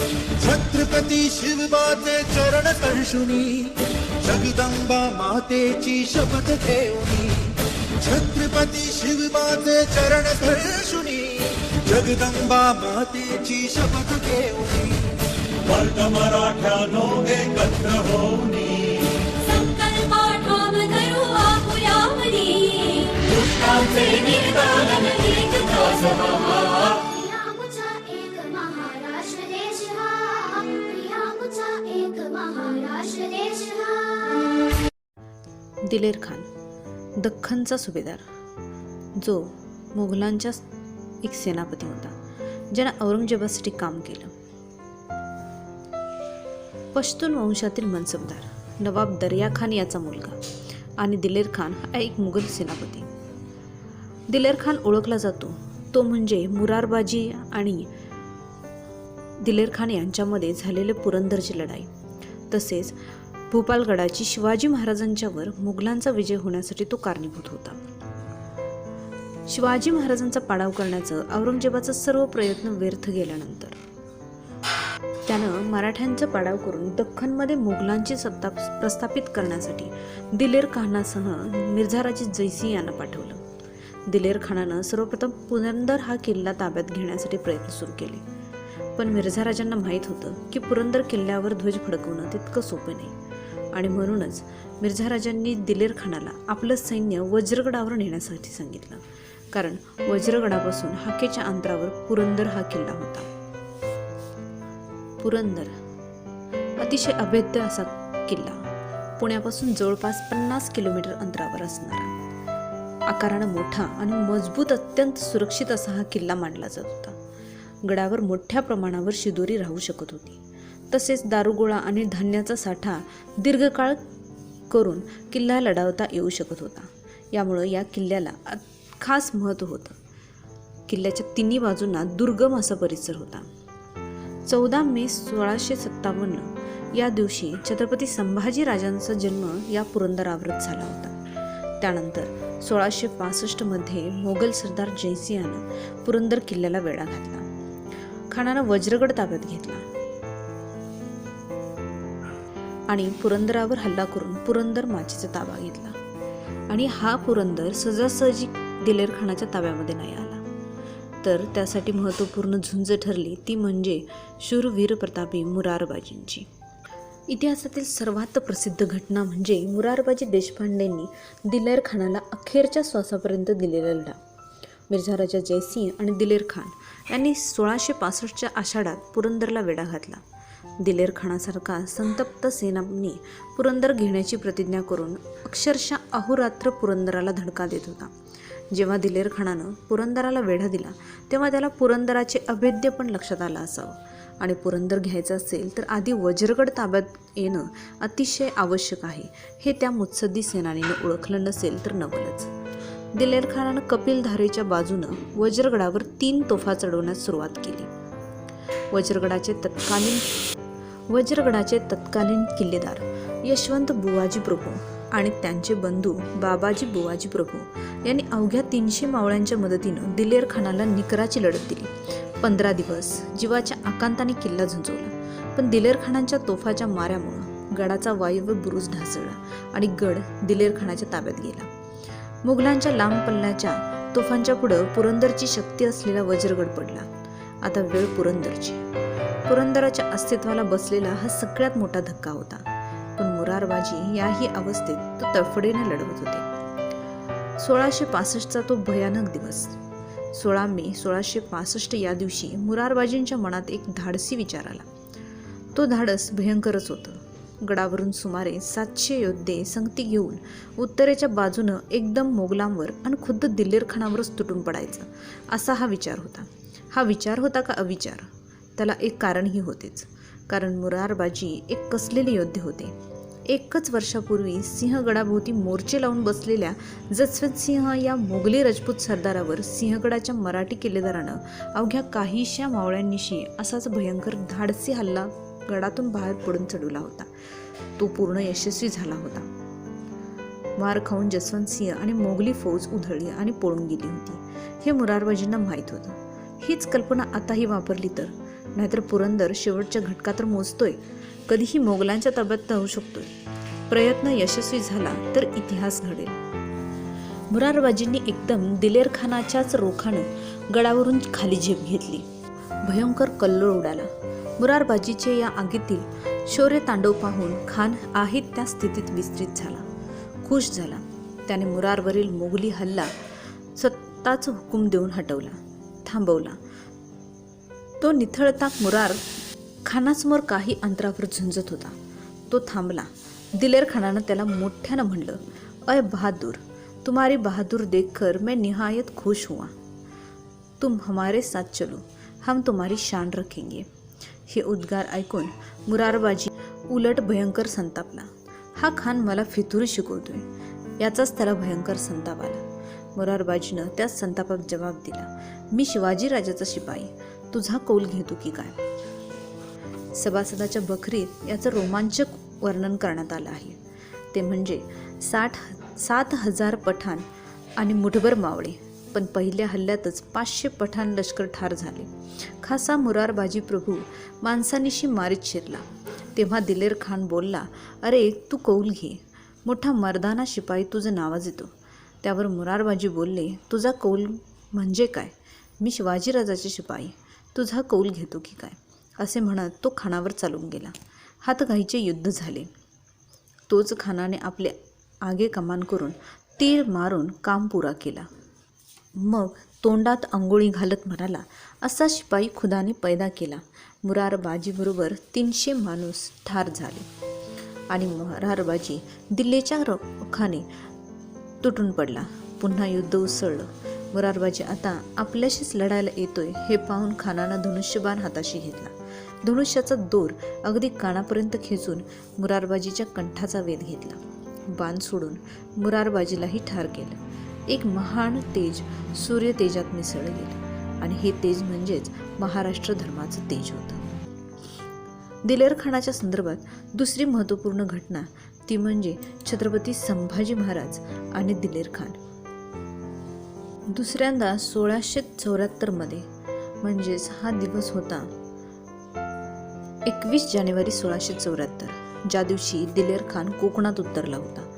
छत्रपती शिवबाचे चरण स्पर्शुनी जगदंबा मातेची शपथ घेऊनी छत्रपती शिवबाचे चरण स्पर्शुनी जगदंबा मातेची शपथ घेऊनी वर्ग मराठ्यानो एकत्र होऊनी. दिलेर खान दख्खनचा सुभेदार जो मुघलांच्या एक सेनापती होता ज्यानं औरंगजेबासाठी काम केलं. पश्तून वंशातील मनसबदार नवाब दर्या खान याचा मुलगा आणि दिलेर खान हा एक मुघल सेनापती. दिलेर खान ओळखला जातो तो म्हणजे मुरारबाजी आणि दिलेर खान यांच्यामध्ये झालेले पुरंदरची लढाई. तसेच भूपालगडाची शिवाजी महाराजांच्यावर मुघलांचा विजय होण्यासाठी तो कारणीभूत होता. शिवाजी महाराजांचा पाडाव करण्याचं औरंगजेबाचा सर्व प्रयत्न व्यर्थ गेल्यानंतर. त्यानं मराठ्यांचा पाडाव करून दख्खनमध्ये मुघलांची सत्ता प्रस्थापित करण्यासाठी दिलेर खानासह मिर्झाराजी जैसी यांना पाठवलं. दिलेर खानानं सर्वप्रथम पुरंदर हा किल्ला ताब्यात घेण्यासाठी प्रयत्न सुरू केले. पण मिर्झा राजांना माहीत होतं की पुरंदर किल्ल्यावर ध्वज फडकवणं तितकं सोपं नाही. आणि म्हणूनच मिर्झा राजांनी दिलेर खानाला आपलं सैन्य वज्रगडावर नेण्यासाठी सांगितलं. कारण वज्रगडापासून हाकेच्या अंतरावर पुरंदर हा किल्ला होता. पुरंदर. अतिशय अभेद्य असा किल्ला. पुण्यापासून जवळपास पन्नास किलोमीटर अंतरावर असणारा. आकारानं मोठा आणि मजबूत अत्यंत सुरक्षित असा हा किल्ला मानला जात होता. गडावर मोठ्या प्रमाणावर शिदोरी राहू शकत होती. तसेच दारुगोळा आणि धान्याचा साठा दीर्घकाळ करून किल्ला लढवता येऊ शकत होता. यामुळं या किल्ल्याला खास महत्त्व होतं. किल्ल्याच्या तिन्ही बाजूंना दुर्गम असा परिसर होता. चौदा मे सोळाशे सत्तावन्न या दिवशी छत्रपती संभाजी राजांचा जन्म या पुरंदरावरच झाला होता. त्यानंतर सोळाशे पासष्टमध्ये मोगल सरदार जयसिंहानं पुरंदर किल्ल्याला वेढा घातला. खानानं वज्रगड ताब्यात घेतला. आणि पुरंदरावर हल्ला करून पुरंदर माचीचा ताबा घेतला. आणि हा पुरंदर सहजासहजी दिलेर खानाच्या ताब्यामध्ये नाही आला. तर त्यासाठी महत्त्वपूर्ण झुंज ठरली ती म्हणजे शूरवीर प्रतापी मुरारबाजींची. इतिहासातील सर्वात प्रसिद्ध घटना म्हणजे मुरारबाजी देशपांडेंनी दिलेर खानाला अखेरच्या श्वासापर्यंत दिलेला लढा. मिर्झा राजा जयसिंह आणि दिलेर खान यांनी सोळाशे पासष्टच्या आषाढात पुरंदरला वेढा घातला. दिलेर खानासारखा संतप्त सेनानी पुरंदर घेण्याची प्रतिज्ञा करून अक्षरशः अहोरात्र पुरंदराला धडका देत होता. जेव्हा दिलेर खानानं पुरंदराला वेढा दिला तेव्हा त्याला पुरंदराचे अभेद्य पण लक्षात आलं असावं. आणि पुरंदर घ्यायचं असेल तर आधी वज्रगड ताब्यात येणं अतिशय आवश्यक आहे. हे त्या मुत्सद्दी सेनानीनं ओळखलं नसेल तर नवलच. दिलेर खानानं कपिलधारेच्या बाजूनं वज्रगडावर तीन तोफा चढवण्यास सुरुवात केली. वज्रगडाचे तत्कालीन वज्रगडाचे तत्कालीन किल्लेदार यशवंत बुवाजी प्रभू आणि त्यांचे बंधू बाबाजी बुवाजी प्रभू यांनी अवघ्या तीनशे मावळ्यांच्या मदतीनं दिलेर खानाला निकराची लढत दिली. पंधरा दिवस जीवाच्या आकांताने किल्ला झुंजवला. पण दिलेर खानांच्या तोफाच्या माऱ्यामुळं गडाचा वायव्य बुरुज ढासळला आणि गड दिलेर खानाच्या ताब्यात गेला. मुघलांच्या लांब पल्ल्याच्या तोफांच्या पुढं पुरंदरची शक्ती असलेला वज्रगड पडला. आता वेळ पुरंदरची. पुरंदराच्या अस्तित्वाला बसलेला हा सगळ्यात मोठा धक्का होता. पण मुरारबाजी याही अवस्थेत तो तडफडीने लढवत होते. सोळाशे पासष्टचा तो भयानक दिवस. सोळा मे सोळाशे पासष्ट या दिवशी मुरारबाजींच्या मनात एक धाडसी विचार आला. तो धाडस भयंकरच होतं. गडावरून सुमारे सातशे योद्धे संगती घेऊन उत्तरेच्या बाजूनं एकदम मोगलांवर आणि खुद्द दिल्लीर खानावरच तुटून पडायचं असा हा विचार होता. हा विचार होता का अविचार? त्याला एक कारणही होतेच. कारण मुरारबाजी एक कसलेले योद्धे होते. एकच वर्षापूर्वी सिंहगडाभोवती मोर्चे लावून बसलेल्या जसवंत सिंह या मोगली राजपूत सरदारावर सिंहगडाच्या मराठी किल्लेदारानं अवघ्या काहीशा मावळ्यांनिशी असाच भयंकर धाडसी हल्ला गडातून बाहेर पडून चढवला होता. तो पूर्ण यशस्वी झाला होता. मार खाऊन जसवंत सिंह आणि मोगली फौज उधळली आणि पळून गेली होती. हे मुरारबाजींना माहीत होतं. हीच कल्पना आताही वापरली तर नाहीतर पुरंदर शेवटच्या घटका तर मोजतोय. कधीही मोगलांच्या ताब्यात राहू शकतोय. प्रयत्न यशस्वी झाला तर इतिहास घडेल. मुरारबाजींनी एकदम दिलेर खानाच्याच रोखानं गडावरून खाली झेप घेतली. भयंकर कल्लोळ उडाला. मुरारबाजीचे या आगीतील शौर्य तांडव पाहून खान आहेत त्या स्थितीत विस्तृत झाला. खुश झाला. त्याने मुरारवरील मोगली हल्ला सत्ताच हुकूम देऊन हटवला थांबवला. तो निथळता मुरार खानासमोर काही अंतरावर झुंजत होता. तो थांबला. दिलेर खानानं त्याला मोठ्यानं म्हणलं अय बहादूर तुम्हारी बहादूर देखकर मैं निहायत खुश हुआ. तुम हमारे साथ चलो हम तुम्हारी शान रखेंगे. हे उद्गार ऐकून मुरारबाजी उलट भयंकर संतापला. हा खान मला फितुरी शिकवतोय. याचाच त्याला भयंकर संताप आला. मुरारबाजीनं त्याच संतापात जबाब दिला. मी शिवाजी राजाचा शिपाई. तुझा कौल घेतो की काय? सभासदाच्या बखरीत याचं रोमांचक वर्णन करण्यात आलं आहे. ते म्हणजे साठ सात हजार पठाण आणि मुठभर मावळे. पण पहिल्या हल्ल्यातच पाचशे पठाण लष्कर ठार झाले. खासा मुरारबाजी प्रभू माणसानिशी मारीत शिरला. तेव्हा दिलेर खान बोलला अरे तू कौल घे. मोठा मर्दाना शिपाई तुझं नावाज येतो. त्यावर मुरारबाजी बोलले तुझा कौल म्हणजे काय? मी शिवाजीराजाचे शिपाई. तुझा कौल घेतो की काय? असे म्हणत तो खानावर चालून गेला. हातघाईचे युद्ध झाले. तोच खानाने आपले आगे कमान करून तीर मारून काम पुरा केला. मग तोंडात अंघोळी घालत म्हणाला असा शिपाई खुदाने पैदा केला. मुरारबाजीबरोबर तीनशे माणूस ठार झाले. आणि मुरारबाजी दिल्लीच्या रोखाने तुटून पडला. पुन्हा युद्ध उसळलं. मुरारबाजी आता आपल्याशीच लढायला येतोय हे पाहून खानानं धनुष्यबाण हाताशी घेतला. धनुष्याचा दोर अगदी कानापर्यंत खेचून मुरारबाजीच्या कंठाचा वेध घेतला. बाण सोडून मुरारबाजीलाही ठार केलं. एक महान तेज सूर्य तेजात मिसळलं गेलं आणि हे तेज म्हणजेच महाराष्ट्र धर्माचं तेज होतं. दिलेर खानाच्या संदर्भात दुसरी महत्त्वपूर्ण घटना ती म्हणजे छत्रपती संभाजी महाराज आणि दिलेर खान. दुसऱ्यांदा सोळाशे चौऱ्याहत्तरमध्ये म्हणजेच हा दिवस होता एकवीस जानेवारी सोळाशे चौऱ्याहत्तर ज्या दिवशी दिलेर खान कोकणात उतरला होता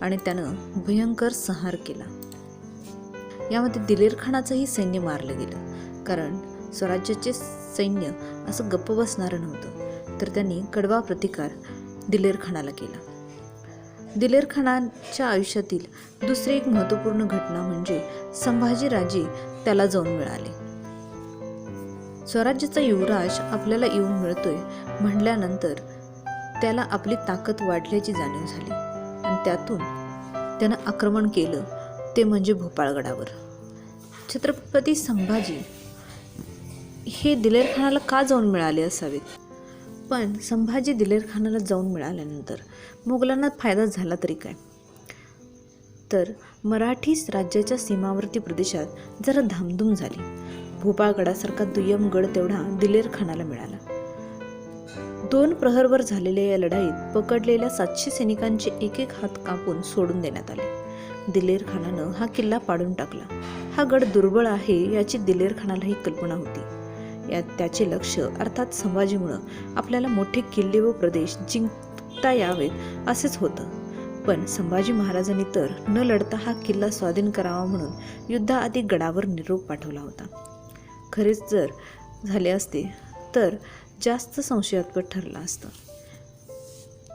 आणि त्यानं भयंकर संहार केला. यामध्ये दिलेर खानाचंही सैन्य मारलं गेलं कारण स्वराज्याचे सैन्य असं गप्प बसणारं नव्हतं तर त्यांनी कडवा प्रतिकार दिलेर खानाला केला. दिलेर खानाच्या आयुष्यातील दुसरी एक महत्त्वपूर्ण घटना म्हणजे संभाजीराजे त्याला जाऊन मिळाले. स्वराज्याचा युवराज आपल्याला येऊन मिळतोय म्हणल्यानंतर त्याला आपली ताकद वाढल्याची जाणीव झाली आणि त्यातून त्यानं आक्रमण केलं ते म्हणजे भोपाळगडावर. छत्रपती संभाजी हे दिलेरखानाला का जाऊन मिळाले असावेत? पण संभाजी दिलेरखानाला जाऊन मिळाल्यानंतर मोगलांना फायदा झाला तरी काय? तर मराठी राज्याच्या सीमावर्ती प्रदेशात जरा धामधूम झाली. भोपाळगडासारखा दुय्यम गड तेवढा दिलेरखानाला मिळाला. दोन प्रहरवर झालेल्या या लढाईत पकडलेल्या सातशे सैनिकांचे एक एक हात कापून सोडून देण्यात आले. दिलेर खानानं हा किल्ला पाडून टाकला. हा गड दुर्बळ आहे याची दिलेर खानालाही कल्पना होती. यात त्याचे लक्ष अर्थात संभाजीमुळं आपल्याला मोठे किल्ले व प्रदेश जिंकता यावेत असेच होतं. पण संभाजी महाराजांनी तर न लढता हा किल्ला स्वाधीन करावा म्हणून युद्धाआधी गडावर निरोप पाठवला होता. खरेच जर झाले असते तर जास्त संशयास्पद ठरलं असतं.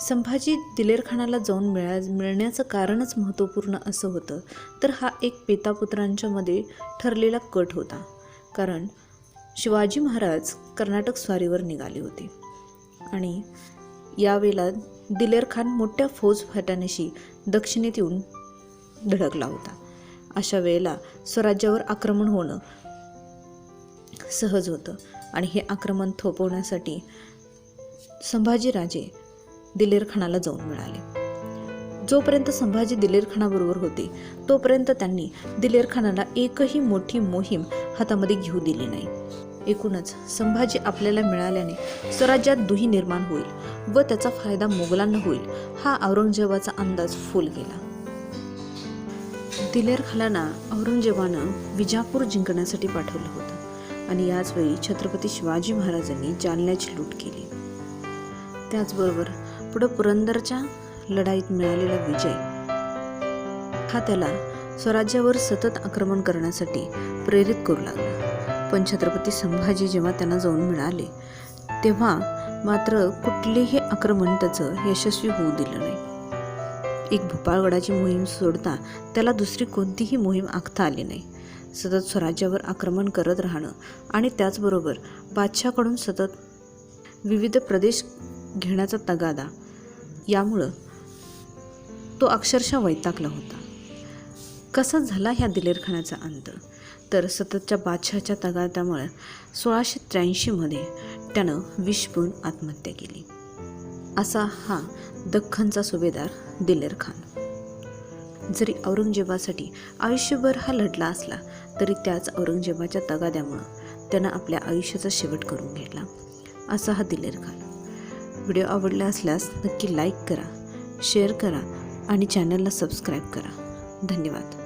संभाजी दिलेरखानाला जाऊन मिळा मिळण्याचं कारणच महत्त्वपूर्ण असं होतं तर हा एक पितापुत्रांच्यामध्ये ठरलेला कट होता. कारण शिवाजी महाराज कर्नाटक स्वारीवर निघाले होते. आणि यावेळेला दिलेर खान मोठ्या फौज फाट्यानेशी दक्षिणेत येऊन धडकला होता. अशा वेळेला स्वराज्यावर आक्रमण होणं सहज होतं आणि हे आक्रमण थोपवण्यासाठी संभाजीराजे दिलेरखानाला जाऊन मिळाले. जोपर्यंत संभाजी दिलेरखानाबरोबर होते तोपर्यंत त्यांनी दिलेरखानाला एकही मोठी मोहीम हातामध्ये घेऊ दिली नाही. एकूणच संभाजी आपल्याला मिळाल्याने स्वराज्यात दुही निर्माण होईल व त्याचा फायदा मोगलांना होईल हा औरंगजेबाचा अंदाज फुल गेला. दिलेर खानाला औरंगजेबानं विजापूर जिंकण्यासाठी पाठवलं होतं आणि याच वेळी छत्रपती शिवाजी महाराजांनी जालन्याची लूट केली. त्याचबरोबर पुढं पुरंदरच्या लढाईत मिळालेला विजय हा त्याला स्वराज्यावर सतत आक्रमण करण्यासाठी प्रेरित करू लागला. पण छत्रपती संभाजी जेव्हा त्यांना जाऊन मिळाले तेव्हा मात्र कुठलेही आक्रमण त्याचं यशस्वी होऊ दिलं नाही. एक भोपाळगडाची मोहीम सोडता त्याला दुसरी कोणतीही मोहीम आखता आली नाही. सतत स्वराज्यावर आक्रमण करत राहणं आणि त्याचबरोबर बादशाकडून सतत विविध प्रदेश घेण्याचा तगादा यामुळं तो अक्षरशः वैतागला होता. कसा झाला ह्या दिलेरखानाचा अंत? तर सततच्या बादशहाच्या तगाद्यामुळे सोळाशे त्र्याऐंशीमध्ये त्यानं विषपून आत्महत्या केली. असा हा दख्खनचा सुभेदार दिलेर खान जरी औरंगजेबासाठी आयुष्यभर हा लढला असला तरी त्याच औरंगजेबाच्या तगाद्यामुळं त्यानं आपल्या आयुष्याचा शेवट करून घेतला असा हा दिलेर खान व्हिडिओ आवडला असल्यास नक्की लाईक करा शेअर करा आणि चॅनलला सबस्क्राईब करा. धन्यवाद.